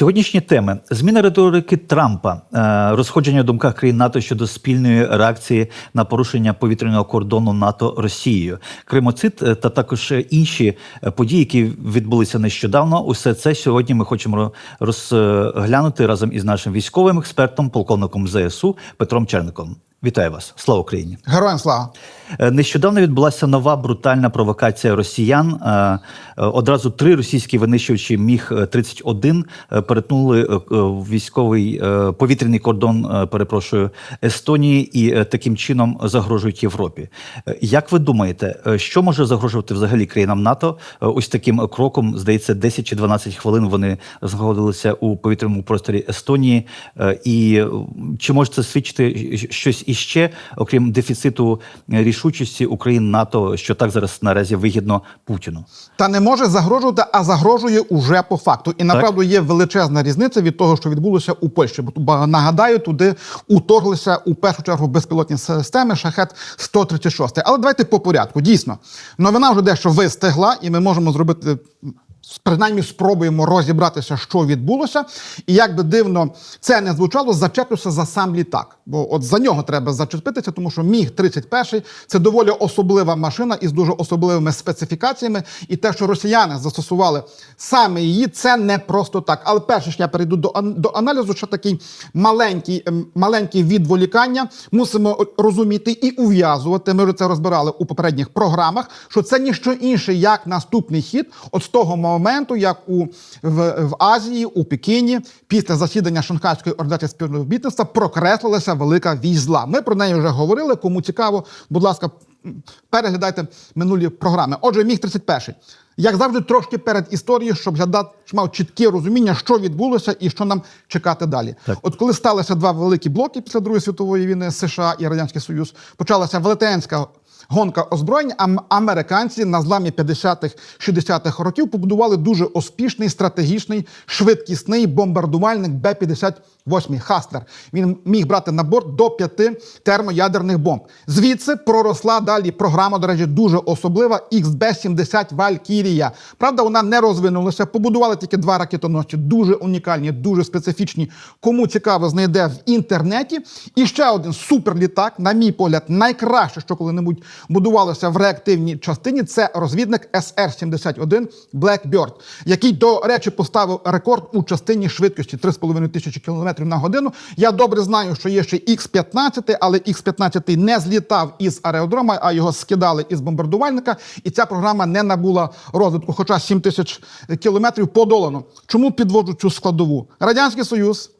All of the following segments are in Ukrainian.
Сьогоднішні теми: зміна риторики Трампа, е, розходження в думках країн НАТО щодо спільної реакції на порушення повітряного кордону НАТО Росією, Кримоцит е, та також інші е, події, які відбулися нещодавно. Усе це сьогодні ми хочемо розглянути разом із нашим військовим експертом, полковником ЗСУ Петром Черником. Вітаю вас! Слава Україні! Героям слава! Е, Нещодавно відбулася нова брутальна провокація росіян. Е, е, Одразу три російські винищувачі міг 31 перетнули військовий повітряний кордон, перепрошую, Естонії і таким чином загрожують Європі. Як ви думаєте, що може загрожувати взагалі країнам НАТО? Ось таким кроком, здається, 10 чи 12 хвилин вони знаходилися у повітряному просторі Естонії. І чи може це свідчити щось іще, окрім дефіциту е, рішучості Україн НАТО, що так зараз наразі вигідно Путіну? Та не може загрожувати, а загрожує уже по факту. І направду є величезна різниця від того, що відбулося у Польщі. Бо бо, нагадаю, туди уторглися у першу чергу безпілотні системи шахет 136. Але давайте по порядку. Дійсно, новина вже дещо вистигла, і ми можемо зробити. Принаймні спробуємо розібратися, що відбулося, і як би дивно це не звучало, зачеплюся за сам літак. Бо от за нього треба зачепитися, тому що міг 31 це доволі особлива машина із дуже особливими специфікаціями. І те, що росіяни застосували саме її, це не просто так. Але перше, ніж я перейду до, до аналізу, ще такий маленький, ем, маленький відволікання. Мусимо розуміти і ув'язувати. Ми вже це розбирали у попередніх програмах. Що це ніщо інше, як наступний хід, от з того моменту, як у в, в Азії, у Пекіні, після засідання Шанхайської організації співробітництва прокреслилася велика візла. Ми про неї вже говорили. Кому цікаво, будь ласка, переглядайте минулі програми. Отже, міг 31 як завжди, трошки перед історією, щоб глядач мав чітке розуміння, що відбулося і що нам чекати далі. Так. От коли сталися два великі блоки після Другої світової війни США і Радянський Союз, почалася велетенська гонка озброєнь. Американці на зламі 50-х, 60-х років побудували дуже успішний, стратегічний, швидкісний бомбардувальник Б-58 Хаслер. Він міг брати на борт до п'яти термоядерних бомб. Звідси проросла далі програма, до речі, дуже особлива XB-70 Валькірія. Правда, вона не розвинулася. Побудували тільки два ракетоносці, дуже унікальні, дуже специфічні. Кому цікаво, знайде в інтернеті. І ще один суперлітак, на мій погляд, найкраще, що коли-небудь будувалося в реактивній частині. Це розвідник SR-71 Blackbird, який, до речі, поставив рекорд у частині швидкості 3,5 тисячі кілометрів на годину. Я добре знаю, що є ще X-15, але X-15 не злітав із аеродрома, а його скидали із бомбардувальника. І ця програма не набула розвитку, хоча 7 тисяч кілометрів подолано. Чому підводжу цю складову? Радянський Союз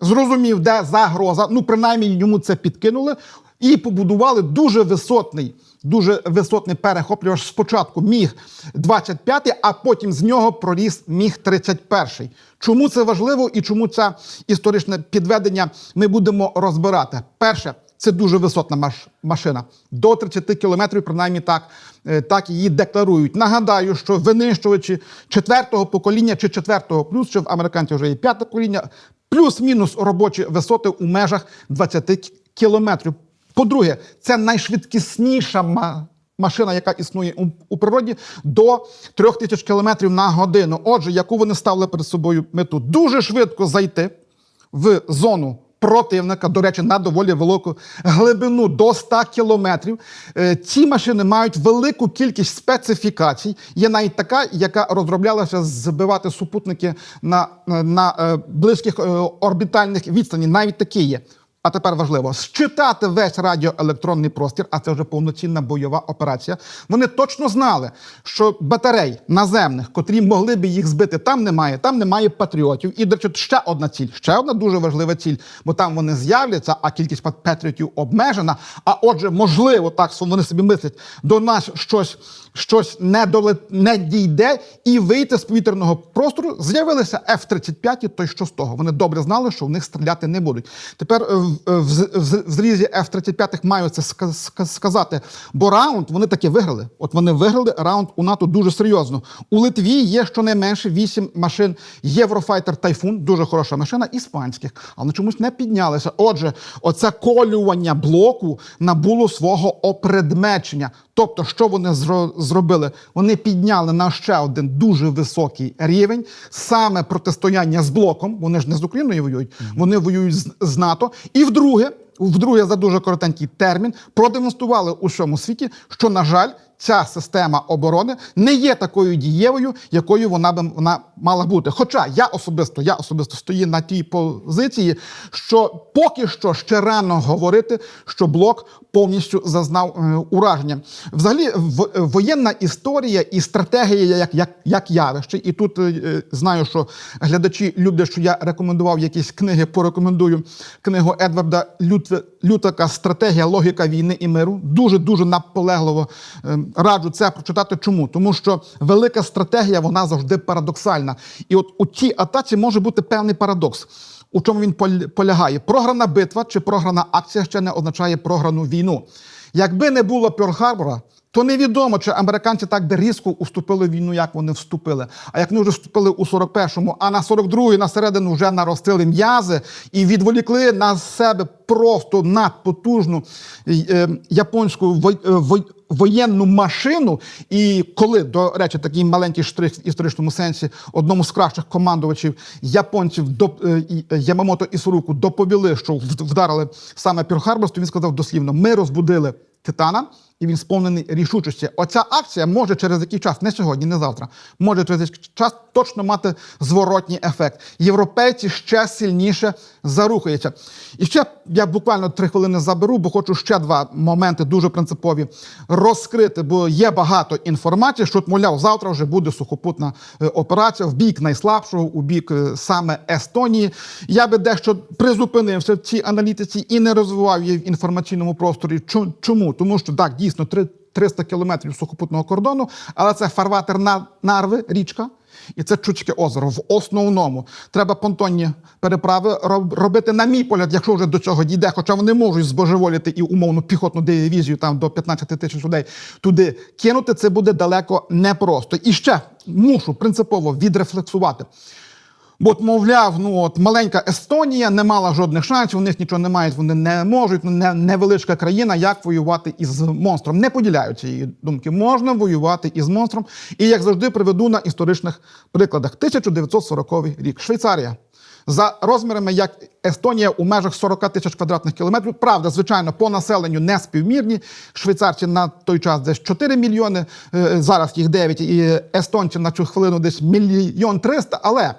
зрозумів, де загроза. Ну, принаймні йому це підкинули, і побудували дуже висотний. Дуже висотний перехоплювач спочатку міг 25, а потім з нього проріс міг 31. Чому це важливо і чому це історичне підведення ми будемо розбирати? Перше, це дуже висотна маш- машина. До 30 кілометрів, принаймні так, е, так її декларують. Нагадаю, що винищувачі четвертого покоління чи четвертого плюс, що в американців вже є п'яте покоління, плюс-мінус робочі висоти у межах 20 кілометрів. По-друге, це найшвидкісніша машина, яка існує у, природі, до 3000 кілометрів на годину. Отже, яку вони ставили перед собою мету? Дуже швидко зайти в зону противника, до речі, на доволі велику глибину до 100 кілометрів. Е, Ці машини мають велику кількість специфікацій. Є навіть така, яка розроблялася збивати супутники на, на е, близьких е, орбітальних відстані. Навіть такі є. А тепер важливо считати весь радіоелектронний простір, а це вже повноцінна бойова операція. Вони точно знали, що батарей наземних, котрі могли би їх збити, там немає. Там немає патріотів. І до речі, ще одна ціль, ще одна дуже важлива ціль, бо там вони з'являться, а кількість патріотів обмежена. А отже, можливо, так вони собі мислять, до нас щось. Щось не доле не дійде і вийти з повітряного простору. З'явилися F-35, то й що з того. Вони добре знали, що в них стріляти не будуть. Тепер е, в, в, зрізі F-35 маю це ска- ска- сказати. Бо раунд вони таки виграли. От вони виграли раунд у НАТО дуже серйозно. У Литві є щонайменше 8 машин Єврофайтер Тайфун, дуже хороша машина, іспанських, але чомусь не піднялися. Отже, оце колювання блоку набуло свого опредмечення. Тобто, що вони зро- зробили? Вони підняли на ще один дуже високий рівень саме протистояння з блоком. Вони ж не з Україною воюють, вони воюють з, з НАТО. І вдруге, вдруге, за дуже коротенький термін, продемонстрували у всьому світі, що, на жаль, ця система оборони не є такою дієвою, якою вона би вона мала бути. Хоча я особисто, я особисто стою на тій позиції, що поки що ще рано говорити, що блок повністю зазнав е, ураження. Взагалі, воєнна історія і стратегія як, як, як явище, і тут е, знаю, що глядачі люблять, що я рекомендував якісь книги. Порекомендую книгу Едварда Лютве, Лютака Стратегія, логіка війни і миру. Дуже дуже наполегливо е, раджу це прочитати. Чому? Тому що велика стратегія вона завжди парадоксальна. І от у тій атаці може бути певний парадокс. У чому він полягає? Програна битва чи програна акція ще не означає програну війну. Якби не було Пьорл-Харбора, то невідомо, чи американці так би різко уступили в війну, як вони вступили. А як вони вже вступили у 41-му, а на 42-й на середину вже наростили м'язи і відволікли на себе просто надпотужну е, японську вой- е, воєнну машину. І коли, до речі, такий маленький штрих в історичному сенсі одному з кращих командувачів японців до е, е, Ямамото і Соруку доповіли, що вдарили саме Пірл-Харбор, то він сказав дослівно: ми розбудили Титана, і він сповнений рішучості. Оця акція може через який час, не сьогодні, не завтра, може через який час точно мати зворотній ефект. Європейці ще сильніше зарухаються. І ще я буквально три хвилини заберу, бо хочу ще два моменти дуже принципові розкрити, бо є багато інформації, що, мовляв, завтра вже буде сухопутна е, операція в бік найслабшого, у бік е, саме Естонії. Я би дещо призупинився в цій аналітиці і не розвивав її в інформаційному просторі. Чому? Тому що так, дійсно, три- 300 кілометрів сухопутного кордону, але це фарватер на Нарви, річка. І це Чудське озеро. В основному треба понтонні переправи робити, на мій погляд, якщо вже до цього дійде, хоча вони можуть збожеволіти і умовну піхотну дивізію там до 15 тисяч людей туди кинути. Це буде далеко непросто. І ще мушу принципово відрефлексувати. Бо, мовляв, ну от маленька Естонія не мала жодних шансів, у них нічого не мають, вони не можуть, ну, не, невеличка країна, як воювати із монстром. Не поділяю цієї думки. Можна воювати із монстром. І як завжди приведу на історичних прикладах. 1940 рік. Швейцарія. За розмірами, як Естонія у межах 40 тисяч квадратних кілометрів. Правда, звичайно, по населенню не співмірні. Швейцарці на той час десь 4 мільйони, е, зараз їх 9, і естонці на цю хвилину десь мільйон 300. Але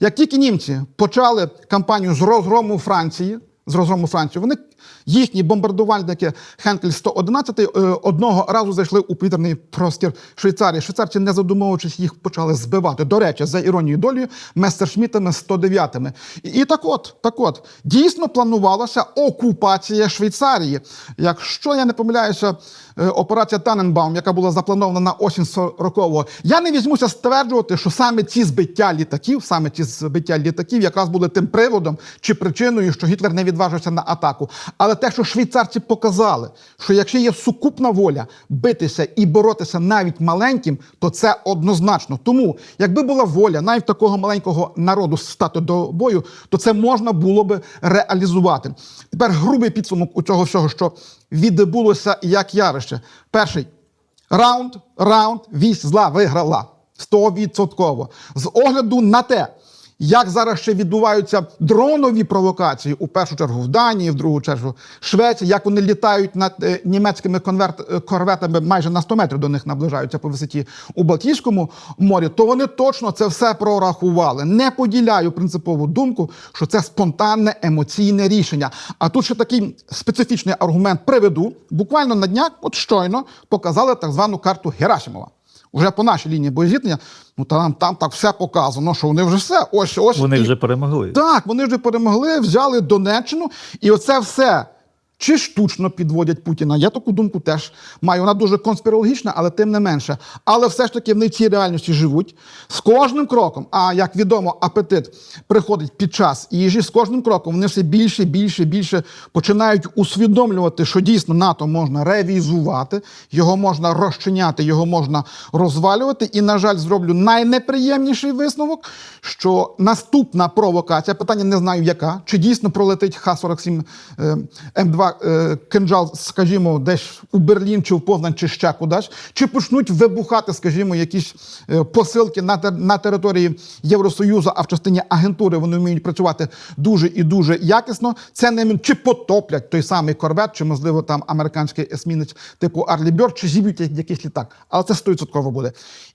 як тільки німці почали кампанію з розгрому Франції, з розгрому Франції, вони їхні бомбардувальники Хенкель 111 е, одного разу зайшли у повітряний простір Швейцарії. Швейцарці, не задумовуючись, їх почали збивати. До речі, за іронією долі, местершмітами 109-ми. І, так от, так от, дійсно планувалася окупація Швейцарії. Якщо я не помиляюся, е, операція Таненбаум, яка була запланована на осінь 40-го, я не візьмуся стверджувати, що саме ці збиття літаків, саме ці збиття літаків, якраз були тим приводом чи причиною, що Гітлер не відважився на атаку. Але те, що швейцарці показали, що якщо є сукупна воля битися і боротися навіть маленьким, то це однозначно. Тому, якби була воля навіть такого маленького народу стати до бою, то це можна було би реалізувати. Тепер грубий підсумок у цього всього, що відбулося як явище. Перший раунд, раунд, вісь зла виграла. Стовідсотково. З огляду на те, як зараз ще відбуваються дронові провокації, у першу чергу в Данії, в другу чергу Швеції, як вони літають над е, німецькими конверт, е, корветами майже на 100 метрів до них наближаються по висоті у Балтійському морі, то вони точно це все прорахували. Не поділяю принципову думку, що це спонтанне емоційне рішення. А тут ще такий специфічний аргумент приведу. Буквально на днях, от щойно, показали так звану карту Герасимова. Уже по нашій лінії боєзіткнення, ну там, там так все показано, що вони вже все. Ось ось Вони і- вже перемогли. так, вони вже перемогли, взяли Донеччину, і оце все. Чи штучно підводять Путіна? Я таку думку теж маю. Вона дуже конспірологічна, але тим не менше. Але все ж таки вони в цій реальності живуть з кожним кроком. А як відомо, апетит приходить під час їжі. З кожним кроком вони все більше, більше, більше починають усвідомлювати, що дійсно НАТО можна ревізувати, його можна розчиняти, його можна розвалювати. І, на жаль, зроблю найнеприємніший висновок, що наступна провокація, питання не знаю яка, чи дійсно пролетить Х-47 е, М2 Е, кинджал, скажімо, десь у Берлін чи в Познань, чи ще кудись, чи почнуть вибухати, скажімо, якісь е, посилки на, на території Євросоюзу, а в частині агентури вони вміють працювати дуже і дуже якісно. Це не чи потоплять той самий корвет, чи можливо там американський есмінець типу Арлі Бьорд, чи зіб'ють якийсь літак. Але це 100% буде.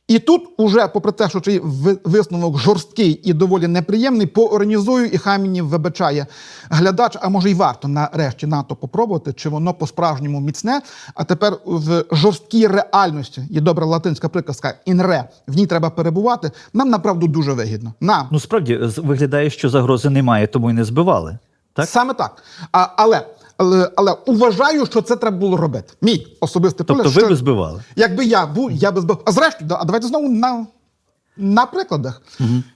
І тут, уже, попри те, що цей ви- висновок жорсткий і доволі неприємний, поорганізую, і хай мені вибачає глядач, а може й варто нарешті НАТО попробувати, чи воно по-справжньому міцне. А тепер в жорсткій реальності, є добра латинська приказка інре, в ній треба перебувати. Нам направду дуже вигідно. Нам Ну справді виглядає, що загрози немає, тому і не збивали. Так? саме так. А, але, але, але уважаю, що це треба було робити. Мій особистий Тобто погляд, ви що- би збивали. Якби я був, я би збив. А зрештою, да, а давайте знову на, на прикладах.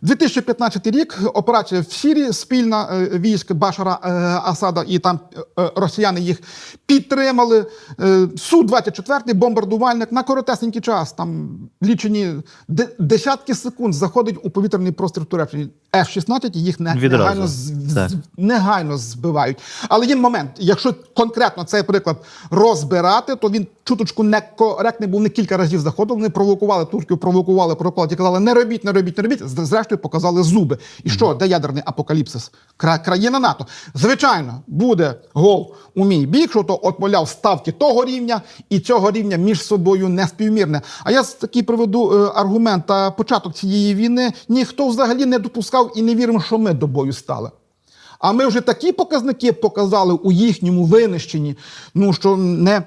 2015 рік операція в Сірії, спільна е, військ Башара е, Асада, і там е, росіяни їх підтримали. Е, Су-24 бомбардувальник на коротесенький час, там лічені де- десятки секунд заходить у повітряний простір Туреччини. F-16 їх не, Відразу. негайно, з- негайно збивають. Але є момент, якщо конкретно цей приклад розбирати, то він чуточку некоректний був. Не кілька разів заходив. Вони провокували турків, провокували. Ті казали, не робіть, не робіть, не робіть. Зрештою показали зуби. І що, де ядерний апокаліпсис? Кра- країна НАТО. Звичайно, буде гол у мій бік, що то от мовляв ставки того рівня і цього рівня між собою не співмірне. А я такий приведу е, аргумент та початок цієї війни ніхто взагалі не допускав і не вірив, що ми до бою стали. А ми вже такі показники показали у їхньому винищенні, ну що не.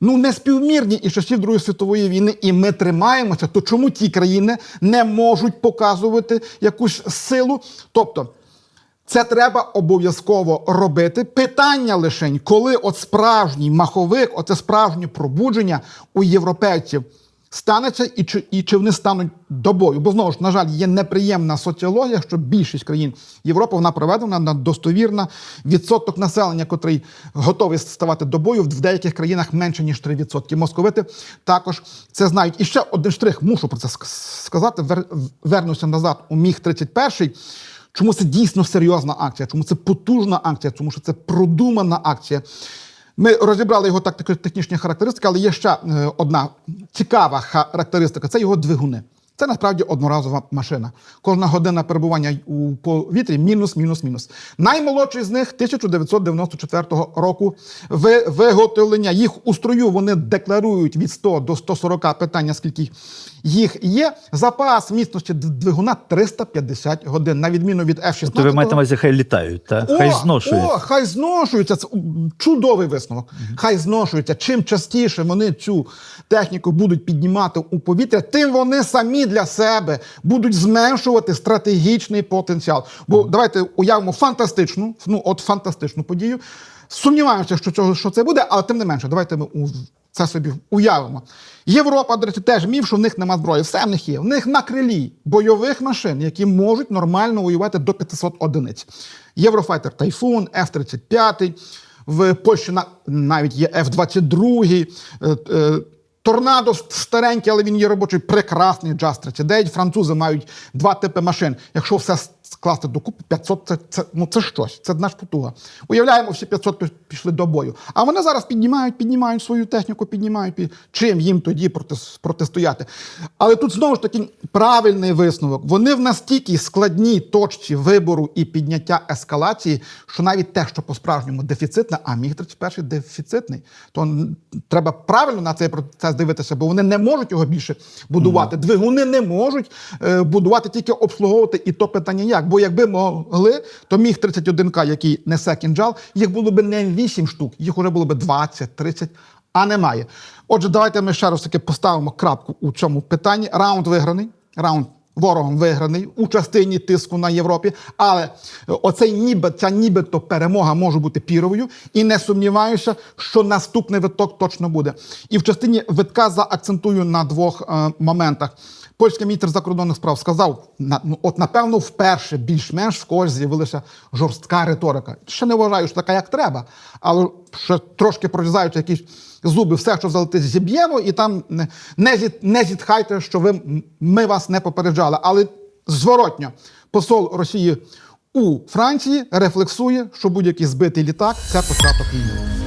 Ну, не співмірні із часів Другої світової війни, і ми тримаємося. То чому ті країни не можуть показувати якусь силу? Тобто, це треба обов'язково робити. Питання лишень, коли от справжній маховик, оце справжнє пробудження у європейців станеться, і чи, і чи вони стануть до бою. Бо знову ж, на жаль, є неприємна соціологія, що більшість країн Європи вона проведена на достовірна відсоток населення, котрий готовий ставати до бою. В деяких країнах менше ніж 3%. Московити також це знають. І ще один штрих, мушу про це сказати. Вер, вернуся назад у міг 31 Чому це дійсно серйозна акція? Чому це потужна акція? Тому що це продумана акція. Ми розібрали його тактико-технічні характеристики, але є ще е, одна цікава характеристика це його двигуни. Це насправді одноразова машина. Кожна година перебування у повітрі мінус, мінус, мінус. Наймолодший з них 1994 року виготовлення. Їх у строю вони декларують від 100 до 140 питання, скільки їх є. Запас міцності двигуна 350 годин, на відміну від F-16. То ви маєте на увазі, хай літають, та? хай зношують. О, хай зношуються. Це чудовий висновок. Хай зношуються. Чим частіше вони цю техніку будуть піднімати у повітря, тим вони самі для себе будуть зменшувати стратегічний потенціал. Бо давайте уявимо фантастичну, ну от фантастичну подію. Сумніваємося, що цього що це буде, але тим не менше, давайте ми у це собі уявимо. Європа, до речі, теж міф, що в них нема зброї. Все в них є. В них на крилі бойових машин, які можуть нормально воювати до 500 одиниць. Єврофайтер Тайфун, F-35, в Польщі навіть є F-22. е, е, Торнадо старенький, але він є робочий, прекрасний Джаз 39. Французи мають два типи машин. Якщо все скласти докупи, 500 це, це, ну, це щось, це наш потуга. Уявляємо, всі 500 пішли до бою. А вони зараз піднімають, піднімають свою техніку, піднімають. пі- Чим їм тоді проти- протистояти? Але тут знову ж таки правильний висновок. Вони в настільки складній точці вибору і підняття ескалації, що навіть те, що по-справжньому дефіцитне, а міг 31 дефіцитний, то треба правильно на цей процес дивитися, бо вони не можуть його більше будувати. Двигуни не можуть е, будувати, тільки обслуговувати, і то питання як. Бо якби могли, то міг 31К, який несе кінжал, їх було б не 8 штук, їх уже було б 20, 30, а немає. Отже, давайте ми ще раз таки поставимо крапку у цьому питанні. Раунд виграний. Раунд ворогом виграний у частині тиску на Європі, але е, оцей ніби ця нібито перемога може бути піровою, і не сумніваюся, що наступний виток точно буде. І в частині витка заакцентую на двох е, моментах. Польський міністр закордонних справ сказав: на, ну, от напевно, вперше більш-менш в когось з'явилася жорстка риторика. Ще не вважаю, що така як треба, але ще трошки прорізають якісь зуби, все, що залетить, зіб'ємо, і там не, зіт, не зітхайте, що ви, ми вас не попереджали. Але зворотньо, посол Росії у Франції рефлексує, що будь-який збитий літак це початок війни.